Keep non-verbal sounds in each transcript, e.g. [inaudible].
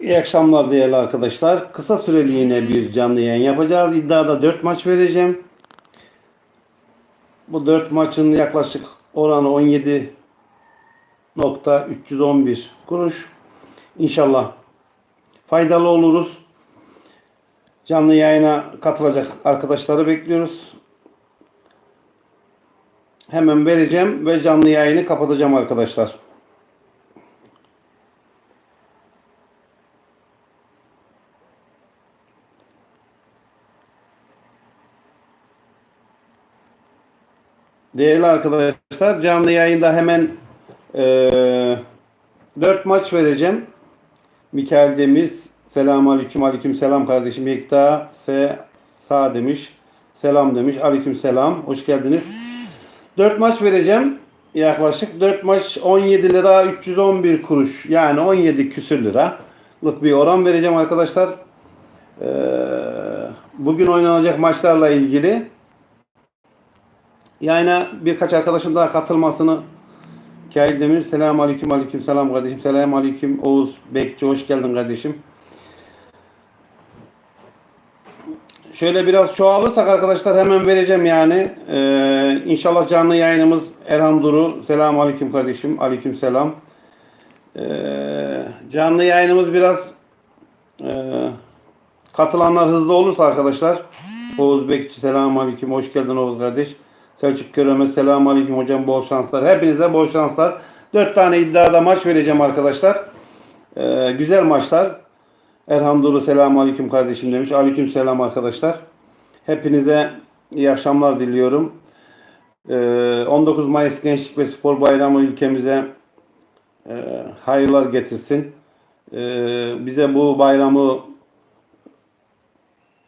İyi akşamlar değerli arkadaşlar. Kısa süreli yine bir canlı yayın yapacağız. İddiada 4 maç vereceğim. Bu 4 maçın yaklaşık oranı 17.311 kuruş. İnşallah faydalı oluruz. Canlı yayına katılacak arkadaşları bekliyoruz. Hemen vereceğim ve canlı yayını kapatacağım arkadaşlar. Değerli arkadaşlar canlı yayında hemen eee 4 maç vereceğim. Mikael Demir selamun aleyküm aleyküm selam kardeşim. Yekta S sağ demiş. Selam demiş. Aleyküm selam. Hoş geldiniz. 4 maç vereceğim. Yaklaşık 4 maç 17 lira 311 kuruş. Yani 17 küsür liralık bir oran vereceğim arkadaşlar. Eee, bugün oynanacak maçlarla ilgili Yayına birkaç arkadaşım daha katılmasını Kail Demir selam aleyküm aleyküm selam kardeşim selam aleyküm Oğuz Bekçi hoş geldin kardeşim. Şöyle biraz çoğalırsak arkadaşlar hemen vereceğim yani. Ee, inşallah canlı yayınımız Erhan Duru selam aleyküm kardeşim aleyküm selam. Ee, canlı yayınımız biraz e, katılanlar hızlı olursa arkadaşlar. Oğuz Bekçi selam aleyküm hoş geldin Oğuz kardeş. Selçuk Köreme selamun aleyküm hocam bol şanslar. Hepinize bol şanslar. 4 tane iddiada maç vereceğim arkadaşlar. Ee, güzel maçlar. Erhan Duru selamun aleyküm kardeşim demiş. Aleyküm selam arkadaşlar. Hepinize iyi akşamlar diliyorum. Ee, 19 Mayıs Gençlik ve Spor Bayramı ülkemize e, hayırlar getirsin. Ee, bize bu bayramı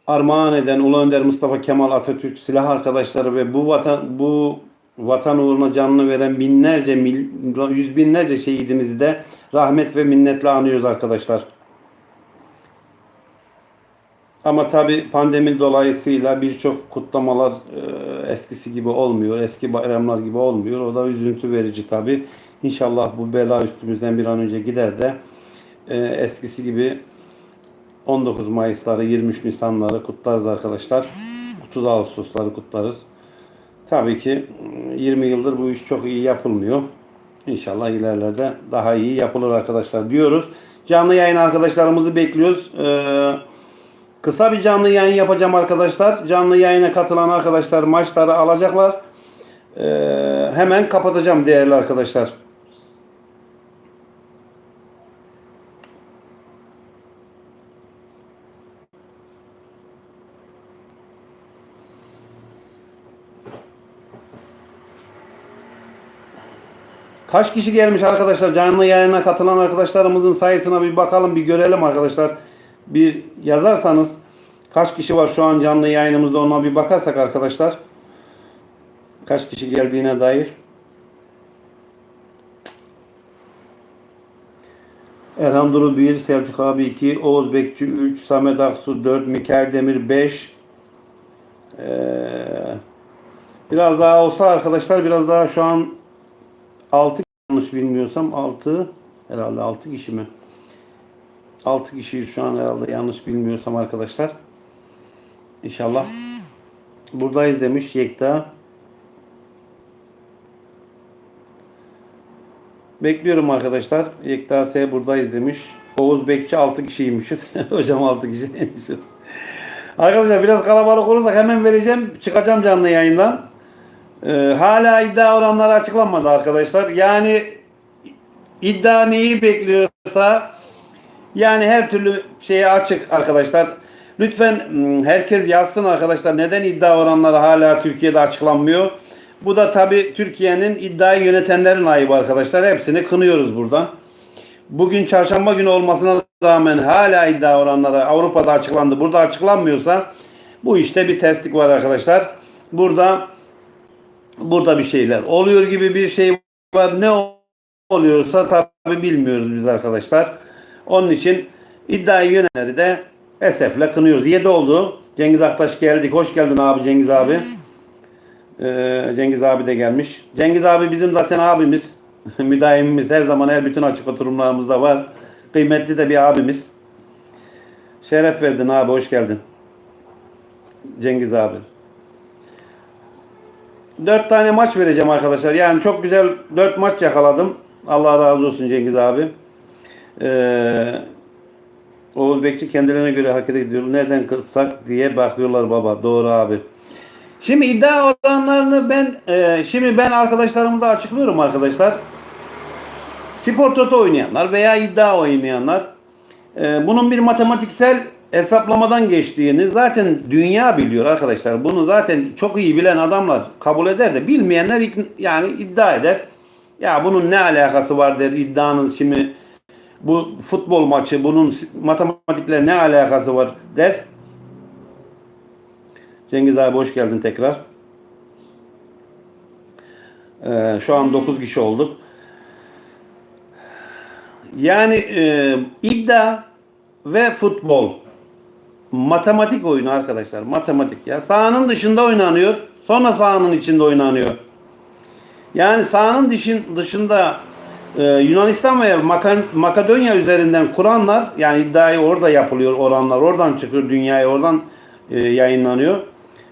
armağan eden Ulu Önder Mustafa Kemal Atatürk silah arkadaşları ve bu vatan bu vatan uğruna canını veren binlerce yüz binlerce şehidimizi de rahmet ve minnetle anıyoruz arkadaşlar. Ama tabi pandemi dolayısıyla birçok kutlamalar e, eskisi gibi olmuyor. Eski bayramlar gibi olmuyor. O da üzüntü verici tabi. İnşallah bu bela üstümüzden bir an önce gider de e, eskisi gibi 19 Mayıs'ları, 23 Nisan'ları kutlarız arkadaşlar. 30 Ağustos'ları kutlarız. Tabii ki 20 yıldır bu iş çok iyi yapılmıyor. İnşallah ilerlerde daha iyi yapılır arkadaşlar diyoruz. Canlı yayın arkadaşlarımızı bekliyoruz. Ee, kısa bir canlı yayın yapacağım arkadaşlar. Canlı yayına katılan arkadaşlar maçları alacaklar. Ee, hemen kapatacağım değerli arkadaşlar. Kaç kişi gelmiş arkadaşlar? Canlı yayına katılan arkadaşlarımızın sayısına bir bakalım, bir görelim arkadaşlar. Bir yazarsanız kaç kişi var şu an canlı yayınımızda ona bir bakarsak arkadaşlar. Kaç kişi geldiğine dair. Erhan Duru 1, Selçuk abi 2, Oğuz Bekçi 3, Samet Aksu 4, Mikail Demir 5. Ee, biraz daha olsa arkadaşlar biraz daha şu an 6 yanlış bilmiyorsam 6 herhalde 6 kişi mi? 6 kişi şu an herhalde yanlış bilmiyorsam arkadaşlar. İnşallah buradayız demiş Yekta. Bekliyorum arkadaşlar. Yekta S buradayız demiş. Oğuz Bekçi 6 kişiymişiz. [laughs] Hocam 6 kişiymişiz. [laughs] Arkadaşlar biraz kalabalık olursak hemen vereceğim. Çıkacağım canlı yayından. Ee, hala iddia oranları açıklanmadı arkadaşlar. Yani iddia neyi bekliyorsa yani her türlü şeye açık arkadaşlar. Lütfen hmm, herkes yazsın arkadaşlar. Neden iddia oranları hala Türkiye'de açıklanmıyor? Bu da tabi Türkiye'nin iddiayı yönetenlerin ayıbı arkadaşlar. Hepsini kınıyoruz burada. Bugün çarşamba günü olmasına rağmen hala iddia oranları Avrupa'da açıklandı. Burada açıklanmıyorsa bu işte bir terslik var arkadaşlar. Burada burada bir şeyler oluyor gibi bir şey var. Ne oluyorsa tabi bilmiyoruz biz arkadaşlar. Onun için iddiayı yönetenleri de esefle kınıyoruz. 7 oldu. Cengiz Aktaş geldik. Hoş geldin abi Cengiz abi. Ee, Cengiz abi de gelmiş. Cengiz abi bizim zaten abimiz. [laughs] Müdahimimiz her zaman her bütün açık oturumlarımızda var. Kıymetli de bir abimiz. Şeref verdin abi hoş geldin. Cengiz abi. Dört tane maç vereceğim arkadaşlar. Yani çok güzel dört maç yakaladım. Allah razı olsun Cengiz abi. Ee, Oğuz Bekçi kendilerine göre hareket ediyor. Nereden kırpsak diye bakıyorlar baba. Doğru abi. Şimdi iddia oranlarını ben e, şimdi ben arkadaşlarımıza açıklıyorum arkadaşlar. Spor Toto oynayanlar veya iddia oynayanlar e, bunun bir matematiksel hesaplamadan geçtiğini zaten dünya biliyor arkadaşlar. Bunu zaten çok iyi bilen adamlar kabul eder de bilmeyenler yani iddia eder. Ya bunun ne alakası var der iddianın şimdi bu futbol maçı bunun matematikle ne alakası var der. Cengiz abi hoş geldin tekrar. Ee, şu an 9 kişi olduk. Yani e, iddia ve futbol matematik oyunu arkadaşlar. Matematik ya. Sahanın dışında oynanıyor. Sonra sahanın içinde oynanıyor. Yani sahanın dışın, dışında e, Yunanistan veya Makan- Makedonya üzerinden kuranlar yani iddiayı orada yapılıyor oranlar. Oradan çıkıyor dünyaya oradan e, yayınlanıyor.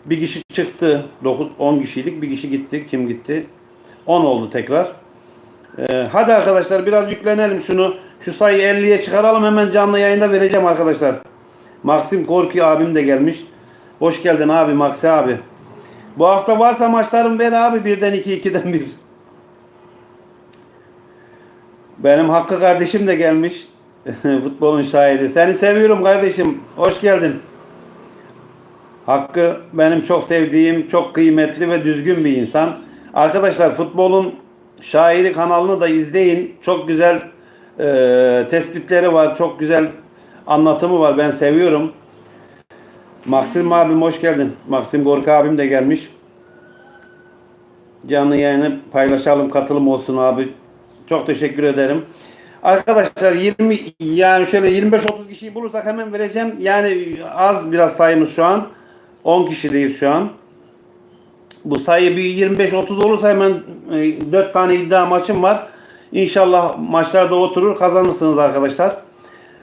Bir kişi çıktı. 9 10 kişiydik. Bir kişi gitti. Kim gitti? 10 oldu tekrar. Ee, hadi arkadaşlar biraz yüklenelim şunu. Şu sayıyı 50'ye çıkaralım hemen canlı yayında vereceğim arkadaşlar. Maxim Korki abim de gelmiş. Hoş geldin abi Maxi abi. Bu hafta varsa maçlarım ver abi birden 2 2'den 1. Benim Hakkı kardeşim de gelmiş. [laughs] Futbolun şairi. Seni seviyorum kardeşim. Hoş geldin. Hakkı benim çok sevdiğim, çok kıymetli ve düzgün bir insan. Arkadaşlar futbolun şairi kanalını da izleyin. Çok güzel e, tespitleri var. Çok güzel anlatımı var. Ben seviyorum. Maxim abim hoş geldin. Maxim Gorka abim de gelmiş. Canlı yayını paylaşalım. Katılım olsun abi. Çok teşekkür ederim. Arkadaşlar 20 yani şöyle 25-30 kişiyi bulursak hemen vereceğim. Yani az biraz sayımız şu an. 10 kişideyiz şu an. Bu sayı bir 25-30 olursa hemen e, 4 tane iddia maçım var. İnşallah maçlarda oturur kazanırsınız arkadaşlar.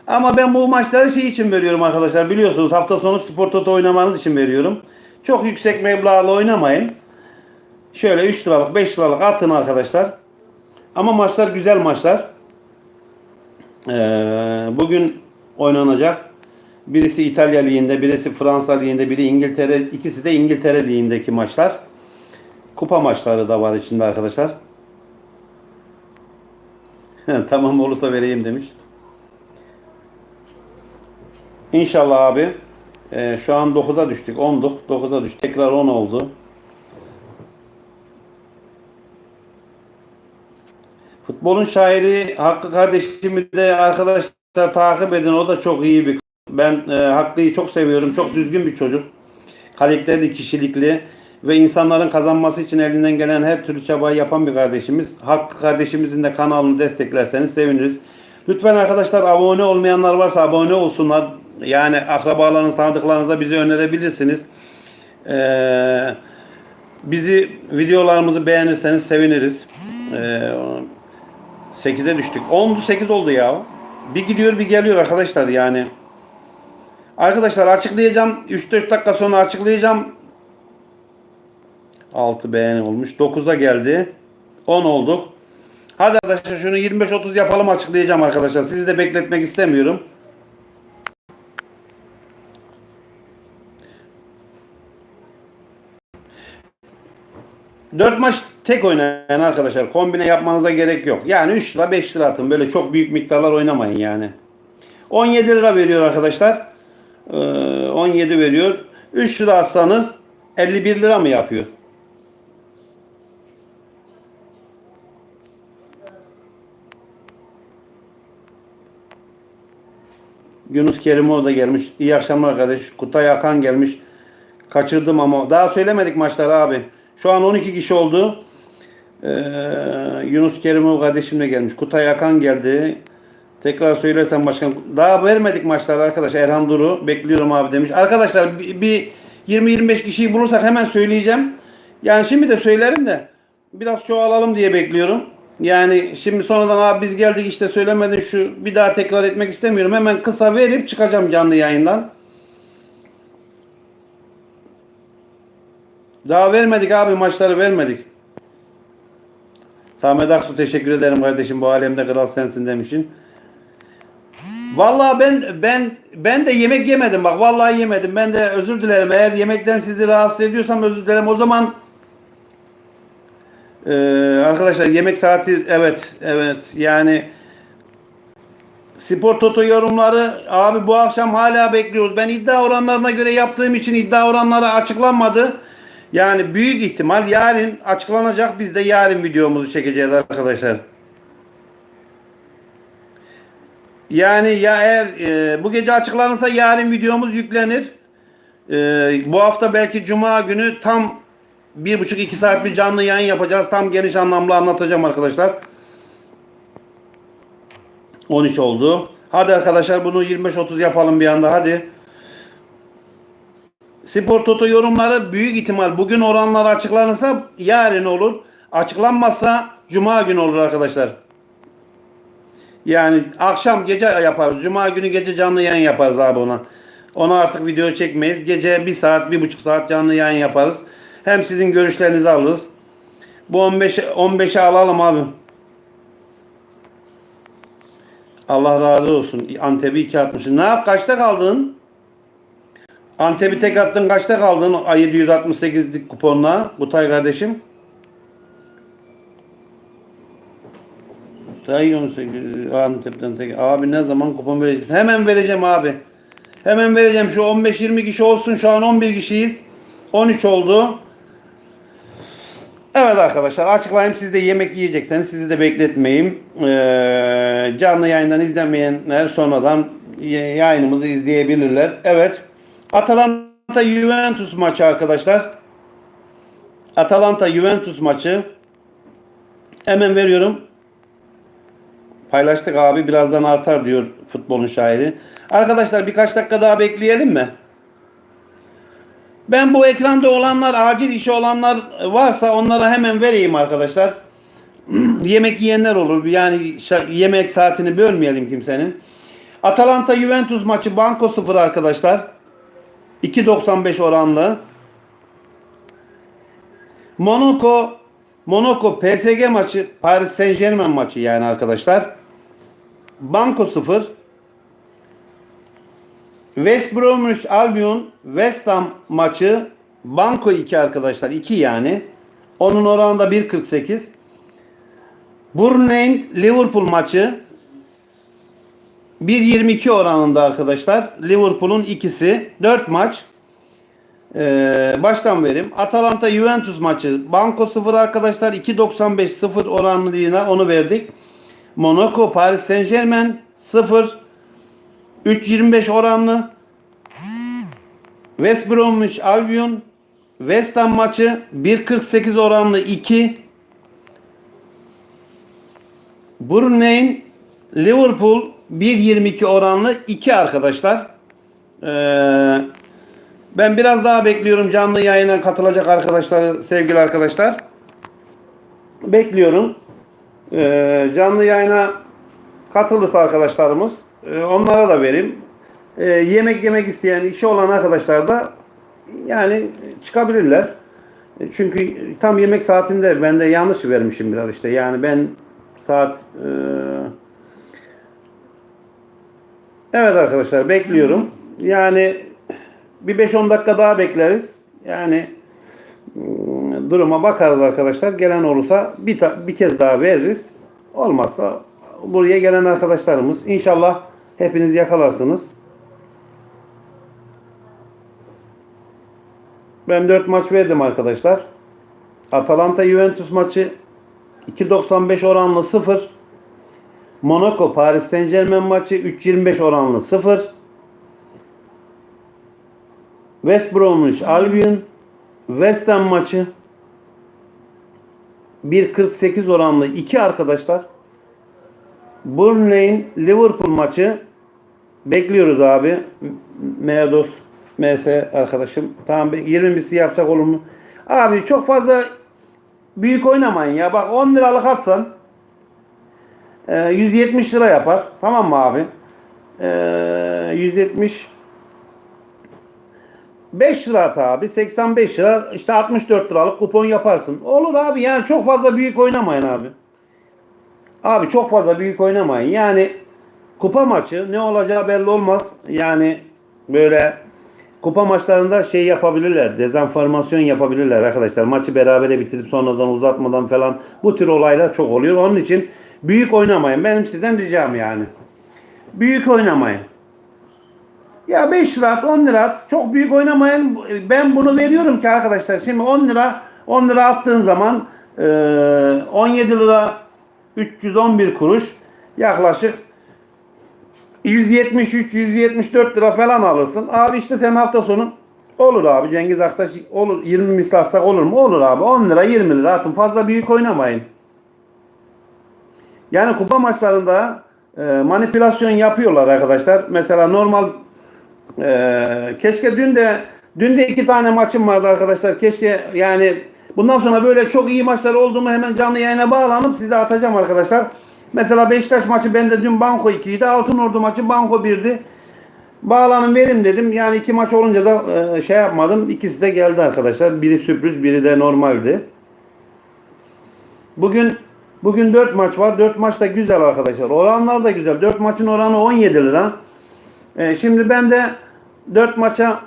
Ama ben bu maçları şey için veriyorum arkadaşlar. Biliyorsunuz hafta sonu spor toto oynamanız için veriyorum. Çok yüksek meblağla oynamayın. Şöyle 3 liralık 5 liralık atın arkadaşlar. Ama maçlar güzel maçlar. Ee, bugün oynanacak. Birisi İtalya Ligi'nde, birisi Fransa Ligi'nde, biri İngiltere, ikisi de İngiltere Ligi'ndeki maçlar. Kupa maçları da var içinde arkadaşlar. [laughs] tamam olursa vereyim demiş. İnşallah abi. Ee, şu an 9'a düştük. 10'duk. 9'a düştük. Tekrar 10 oldu. Futbolun şairi Hakkı kardeşimi de arkadaşlar takip edin. O da çok iyi bir ben e, Hakkı'yı çok seviyorum. Çok düzgün bir çocuk. Karakterli, kişilikli ve insanların kazanması için elinden gelen her türlü çabayı yapan bir kardeşimiz. Hakkı kardeşimizin de kanalını desteklerseniz seviniriz. Lütfen arkadaşlar abone olmayanlar varsa abone olsunlar. Yani akrabalarınız, tanıdıklarınıza bizi önerebilirsiniz. Ee, bizi videolarımızı beğenirseniz seviniriz. Ee, 8'e düştük. 10 8 oldu ya. Bir gidiyor bir geliyor arkadaşlar yani. Arkadaşlar açıklayacağım. 3-4 dakika sonra açıklayacağım. 6 beğeni olmuş. 9'a geldi. 10 olduk. Hadi arkadaşlar şunu 25-30 yapalım açıklayacağım arkadaşlar. Sizi de bekletmek istemiyorum. Dört maç tek oynayan arkadaşlar kombine yapmanıza gerek yok. Yani 3 lira 5 lira atın. Böyle çok büyük miktarlar oynamayın yani. 17 lira veriyor arkadaşlar. Ee, 17 veriyor. 3 lira atsanız 51 lira mı yapıyor? Yunus Kerimoğlu da gelmiş. İyi akşamlar kardeş. Kutay Akan gelmiş. Kaçırdım ama. Daha söylemedik maçları abi. Şu an 12 kişi oldu. Ee, Yunus Kerimoğlu kardeşim de gelmiş. Kutay Akan geldi. Tekrar söylersen başkan. Daha vermedik maçları arkadaş. Erhan Duru bekliyorum abi demiş. Arkadaşlar bir- bir 20-25 kişiyi bulursak hemen söyleyeceğim. Yani şimdi de söylerim de biraz çoğalalım diye bekliyorum. Yani şimdi sonradan abi biz geldik işte söylemedin şu bir daha tekrar etmek istemiyorum. Hemen kısa verip çıkacağım canlı yayından. Daha vermedik abi maçları vermedik. Samet Aksu teşekkür ederim kardeşim bu alemde kral sensin demişsin. Vallahi ben ben ben de yemek yemedim bak vallahi yemedim. Ben de özür dilerim eğer yemekten sizi rahatsız ediyorsam özür dilerim. O zaman ee, arkadaşlar yemek saati evet evet yani Spor Toto yorumları abi bu akşam hala bekliyoruz. Ben iddia oranlarına göre yaptığım için iddia oranları açıklanmadı. Yani büyük ihtimal yarın açıklanacak. Biz de yarın videomuzu çekeceğiz arkadaşlar. Yani ya eğer e, bu gece açıklanırsa yarın videomuz yüklenir. E, bu hafta belki cuma günü tam bir buçuk iki saat bir canlı yayın yapacağız. Tam geniş anlamlı anlatacağım arkadaşlar. 13 oldu. Hadi arkadaşlar bunu 25-30 yapalım bir anda hadi. Spor Toto yorumları büyük ihtimal bugün oranlar açıklanırsa yarın olur. Açıklanmazsa cuma günü olur arkadaşlar. Yani akşam gece yaparız. Cuma günü gece canlı yayın yaparız abi ona. Ona artık video çekmeyiz. Gece bir saat, bir buçuk saat canlı yayın yaparız. Hem sizin görüşlerinizi alırız. Bu 15 15'e alalım abi. Allah razı olsun. Antep'i 2 atmışsın. Ne yap? Kaçta kaldın? Antep'i tek attın. Kaçta kaldın? Ay 768'lik kuponla. Kutay kardeşim. Kutay 18 Antep'ten tek. Abi ne zaman kupon vereceksin? Hemen vereceğim abi. Hemen vereceğim. Şu 15-20 kişi olsun. Şu an 11 kişiyiz. 13 oldu. Evet arkadaşlar açıklayayım siz de yemek yiyecekseniz sizi de bekletmeyeyim. Ee, canlı yayından izlemeyenler sonradan yayınımızı izleyebilirler. Evet. Atalanta Juventus maçı arkadaşlar. Atalanta Juventus maçı. Hemen veriyorum. Paylaştık abi birazdan artar diyor futbolun şairi. Arkadaşlar birkaç dakika daha bekleyelim mi? Ben bu ekranda olanlar, acil işi olanlar varsa onlara hemen vereyim arkadaşlar. [clears throat] yemek yiyenler olur. Yani yemek saatini bölmeyelim kimsenin. Atalanta Juventus maçı banko 0 arkadaşlar. 2.95 oranlı. Monaco Monaco PSG maçı Paris Saint Germain maçı yani arkadaşlar. Banko 0. West Bromwich Albion West Ham maçı Banko 2 arkadaşlar. 2 yani. Onun oranı da 1.48. Burnley Liverpool maçı 1.22 oranında arkadaşlar. Liverpool'un ikisi. 4 maç. Ee, baştan vereyim. Atalanta Juventus maçı. Banko 0 arkadaşlar. 2.95 0 oranlılığına onu verdik. Monaco Paris Saint Germain 0 3.25 oranlı. West Bromwich Albion West Ham maçı 1.48 oranlı 2. Burnley Liverpool 1.22 oranlı 2 arkadaşlar. Ee, ben biraz daha bekliyorum canlı yayına katılacak arkadaşlar, sevgili arkadaşlar. Bekliyorum. Ee, canlı yayına katılırsa arkadaşlarımız e, onlara da verin. E, yemek yemek isteyen işi olan arkadaşlar da yani çıkabilirler. E, çünkü tam yemek saatinde ben de yanlış vermişim biraz işte. Yani ben saat e, Evet arkadaşlar bekliyorum. Yani bir 5-10 dakika daha bekleriz. Yani mm, duruma bakarız arkadaşlar. Gelen olursa bir, bir kez daha veririz. Olmazsa buraya gelen arkadaşlarımız inşallah hepiniz yakalarsınız. Ben 4 maç verdim arkadaşlar. Atalanta Juventus maçı 2.95 oranlı 0. Monaco Paris Saint Germain maçı 3.25 oranlı 0. West Bromwich Albion West Ham maçı 1.48 oranlı 2 arkadaşlar. Burnley Liverpool maçı bekliyoruz abi. Meados MS arkadaşım. Tamam 20'si yapsak olur mu? Abi çok fazla büyük oynamayın ya. Bak 10 liralık atsan Ee, 170 lira yapar. Tamam mı abi? Ee, 170 5 lira at abi. 85 lira işte 64 liralık kupon yaparsın. Olur abi yani çok fazla büyük oynamayın abi. Abi çok fazla büyük oynamayın. Yani kupa maçı ne olacağı belli olmaz. Yani böyle kupa maçlarında şey yapabilirler. Dezenformasyon yapabilirler arkadaşlar. Maçı berabere bitirip sonradan uzatmadan falan bu tür olaylar çok oluyor. Onun için büyük oynamayın. Benim sizden ricam yani. Büyük oynamayın. Ya 5 lira at, 10 lira at. Çok büyük oynamayın. Ben bunu veriyorum ki arkadaşlar. Şimdi 10 lira 10 lira attığın zaman eee, 17 lira 311 kuruş yaklaşık 173 174 lira falan alırsın. Abi işte sen hafta sonu olur abi Cengiz Aktaş olur 20 misli atsak olur mu? Olur abi 10 lira 20 lira atın. Fazla büyük oynamayın. Yani kupa maçlarında e, manipülasyon yapıyorlar arkadaşlar. Mesela normal e, keşke dün de dün de iki tane maçım vardı arkadaşlar. Keşke yani bundan sonra böyle çok iyi maçlar oldu mu hemen canlı yayına bağlanıp size atacağım arkadaşlar. Mesela Beşiktaş maçı bende dün Banko 2'ydi. Altınordu maçı Banko 1'di. Bağlanın verim dedim. Yani iki maç olunca da e, şey yapmadım. İkisi de geldi arkadaşlar. Biri sürpriz, biri de normaldi. Bugün bugün 4 maç var. 4 maç da güzel arkadaşlar. Oranlar da güzel. 4 maçın oranı 17 lira. E, şimdi ben de 4 maça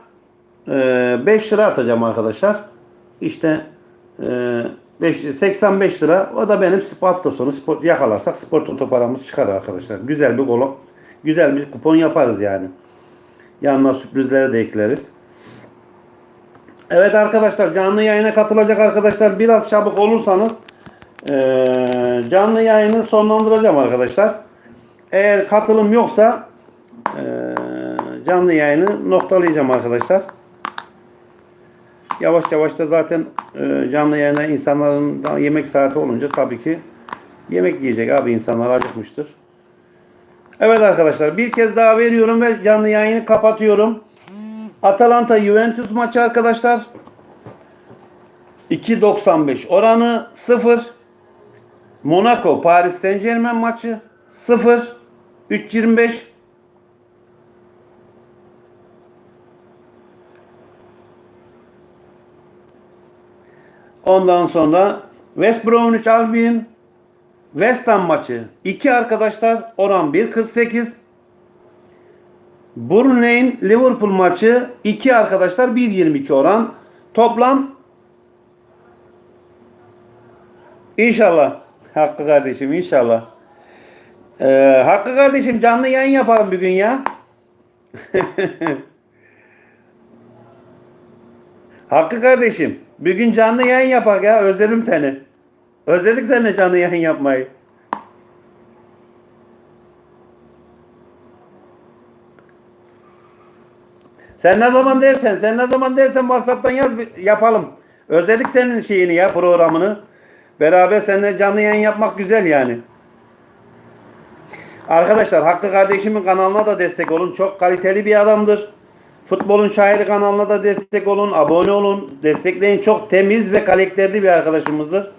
e, 5 lira atacağım arkadaşlar. İşte e, 5, 85 lira. O da benim hafta sonu spor yakalarsak spor toto paramız çıkar arkadaşlar. Güzel bir gol, güzel bir kupon yaparız yani. Yanına sürprizlere de ekleriz. Evet arkadaşlar canlı yayına katılacak arkadaşlar biraz çabuk olursanız eee, canlı yayını sonlandıracağım arkadaşlar. Eğer katılım yoksa eee, canlı yayını noktalayacağım arkadaşlar. Yavaş yavaş da zaten eee, canlı yayına insanların yemek saati olunca tabii ki yemek yiyecek abi insanlar acıkmıştır. Evet arkadaşlar bir kez daha veriyorum ve canlı yayını kapatıyorum. Atalanta Juventus maçı arkadaşlar. 2.95 oranı 0. Monaco Paris Saint Germain maçı 0. 3.25 Ondan sonra West Bromwich Albion West Ham maçı 2 arkadaşlar oran 1.48 Burnley'in Liverpool maçı 2 arkadaşlar 1.22 oran toplam İnşallah Hakkı kardeşim inşallah ee, Hakkı kardeşim canlı yayın yapalım bir gün ya [laughs] Hakkı kardeşim bir gün canlı yayın yapak ya özledim seni Özledik seninle canlı yayın yapmayı. Sen ne zaman dersen, sen ne zaman dersen WhatsApp'tan yaz yapalım. Özledik senin şeyini ya programını. Beraber seninle canlı yayın yapmak güzel yani. Arkadaşlar Hakkı kardeşimin kanalına da destek olun. Çok kaliteli bir adamdır. Futbolun Şairi kanalına da destek olun. Abone olun. Destekleyin. Çok temiz ve karakterli bir arkadaşımızdır.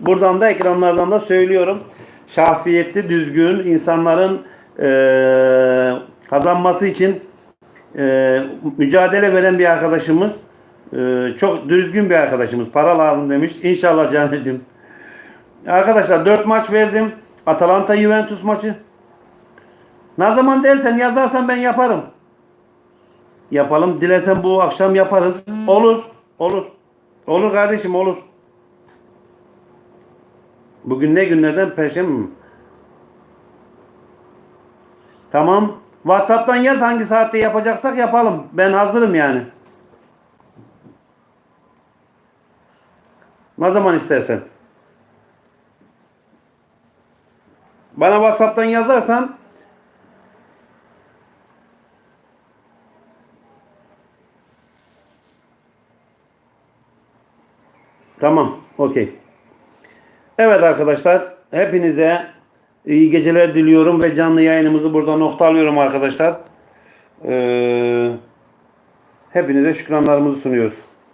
Buradan da ekranlardan da söylüyorum. Şahsiyetli, düzgün, insanların eee, kazanması için eee, mücadele veren bir arkadaşımız. Eee, çok düzgün bir arkadaşımız. Para lazım demiş. İnşallah Canecim. Arkadaşlar 4 maç verdim. Atalanta Juventus maçı. Ne zaman dersen yazarsan ben yaparım. Yapalım. Dilersen bu akşam yaparız. Olur. Olur. Olur kardeşim olur. Bugün ne günlerden? Perşembe mi? Tamam. WhatsApp'tan yaz hangi saatte yapacaksak yapalım. Ben hazırım yani. Ne zaman istersen. Bana WhatsApp'tan yazarsan Tamam. Okey. Evet arkadaşlar. Hepinize iyi geceler diliyorum ve canlı yayınımızı burada noktalıyorum arkadaşlar. Ee, hepinize şükranlarımızı sunuyoruz.